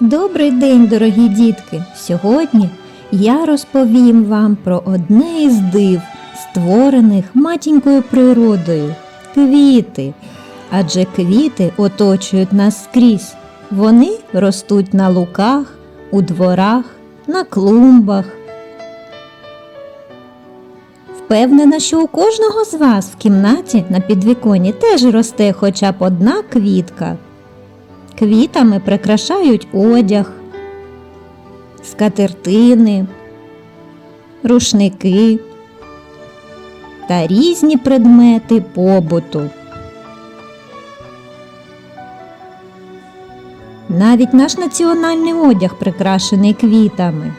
Добрий день, дорогі дітки! Сьогодні я розповім вам про одне із див, створених матінькою природою квіти. Адже квіти оточують нас скрізь. Вони ростуть на луках, у дворах, на клумбах. Впевнена, що у кожного з вас в кімнаті на підвіконі теж росте хоча б одна квітка. Квітами прикрашають одяг, скатертини, рушники та різні предмети побуту. Навіть наш національний одяг прикрашений квітами.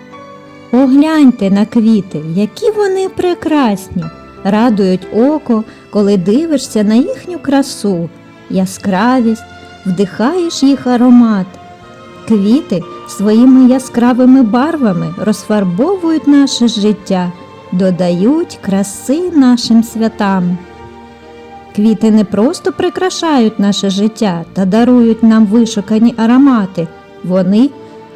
Погляньте на квіти, які вони прекрасні, радують око, коли дивишся на їхню красу, яскравість, вдихаєш їх аромат. Квіти своїми яскравими барвами розфарбовують наше життя, додають краси нашим святам. Квіти не просто прикрашають наше життя та дарують нам вишукані аромати, вони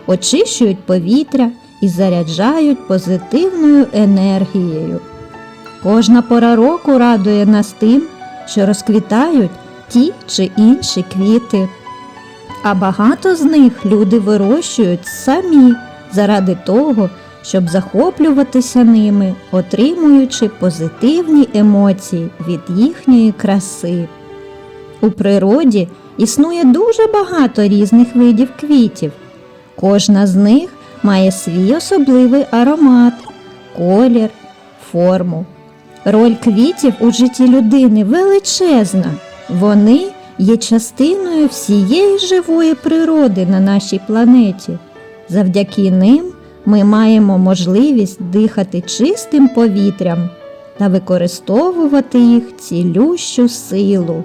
очищують повітря і заряджають позитивною енергією. Кожна пора року радує нас тим, що розквітають ті чи інші квіти. А багато з них люди вирощують самі заради того, щоб захоплюватися ними, отримуючи позитивні емоції від їхньої краси. У природі існує дуже багато різних видів квітів. Кожна з них має свій особливий аромат, колір, форму. Роль квітів у житті людини величезна. Вони є частиною всієї живої природи на нашій планеті. Завдяки ним ми маємо можливість дихати чистим повітрям та використовувати їх цілющу силу.